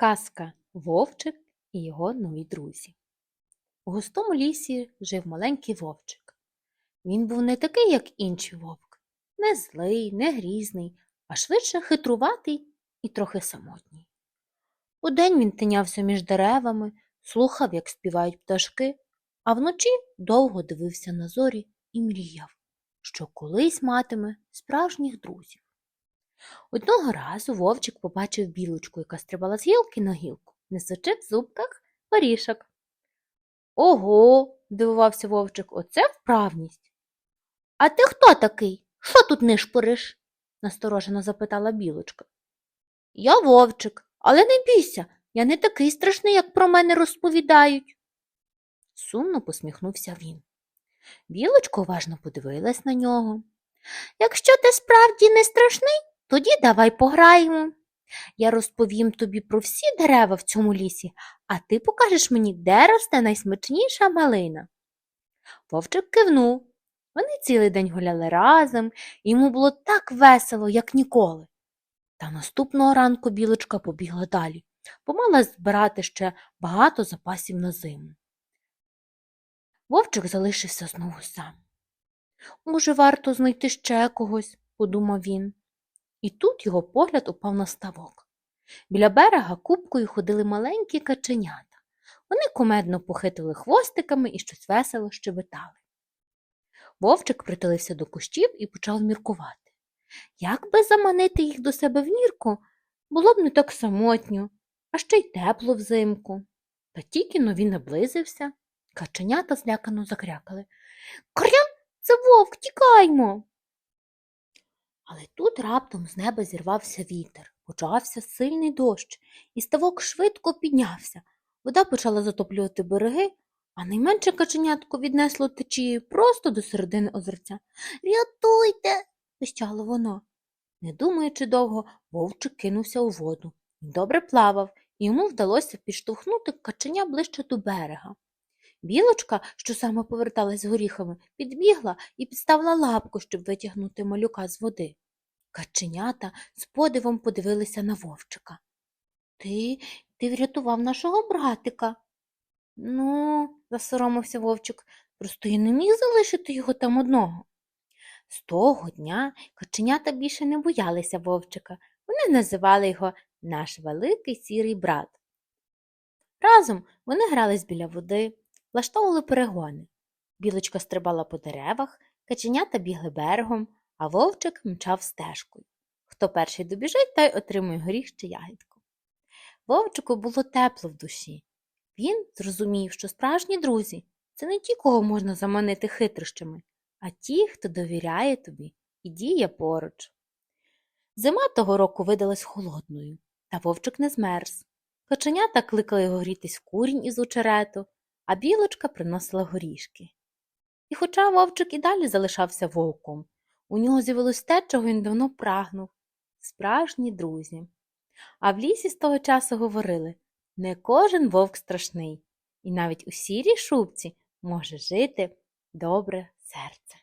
Казка Вовчик і його нові друзі. У густому лісі жив маленький вовчик. Він був не такий, як інші вовки, не злий, не грізний, а швидше хитруватий і трохи самотній. Удень він тинявся між деревами, слухав, як співають пташки, а вночі довго дивився на зорі і мріяв, що колись матиме справжніх друзів. Одного разу вовчик побачив білочку, яка стрибала з гілки на гілку, несучи в зубках горішок. Ого, здивувався вовчик, оце вправність. А ти хто такий? Що тут нишпориш? насторожено запитала білочка. Я вовчик, але не бійся, я не такий страшний, як про мене розповідають. Сумно посміхнувся він. Білочка уважно подивилась на нього. Якщо ти справді не страшний, тоді давай пограємо. Я розповім тобі про всі дерева в цьому лісі, а ти покажеш мені, де росте найсмачніша малина. Вовчик кивнув. Вони цілий день гуляли разом, і йому було так весело, як ніколи. Та наступного ранку білочка побігла далі, бо мала збирати ще багато запасів на зиму. Вовчик залишився знову сам. Може, варто знайти ще когось, подумав він. І тут його погляд упав на ставок. Біля берега купкою ходили маленькі каченята. Вони комедно похитили хвостиками і щось весело щебетали. Вовчик притулився до кущів і почав міркувати. Як би заманити їх до себе в нірку, було б не так самотньо, а ще й тепло взимку. Та тільки но він наблизився, каченята злякано закрякали. Кря, це вовк, тікаймо. Але тут раптом з неба зірвався вітер, почався сильний дощ, і ставок швидко піднявся. Вода почала затоплювати береги, а найменше каченятко віднесло течією просто до середини озерця. Рятуйте. пищало воно. Не думаючи довго, вовчик кинувся у воду. Добре плавав, і йому вдалося підштовхнути каченя ближче до берега. Білочка, що саме поверталась з горіхами, підбігла і підставила лапку, щоб витягнути малюка з води. Каченята з подивом подивилися на вовчика. Ти, ти врятував нашого братика. Ну, засоромився вовчик, просто я не міг залишити його там одного. З того дня каченята більше не боялися вовчика. Вони називали його наш великий сірий брат. Разом вони грались біля води, влаштовували перегони. Білочка стрибала по деревах, каченята бігли берегом, а вовчик мчав стежкою. Хто перший добіжить, той отримує горіх чи ягідку. Вовчику було тепло в душі. Він зрозумів, що справжні друзі це не ті, кого можна заманити хитрощами, а ті, хто довіряє тобі і діє поруч. Зима того року видалась холодною, та вовчик не змерз. Каченята кликали його грітись в курінь із очерету, а білочка приносила горішки. І хоча вовчик і далі залишався вовком, у нього з'явилось те, чого він давно прагнув справжні друзі. А в лісі з того часу говорили не кожен вовк страшний, і навіть у сірій шубці може жити добре серце.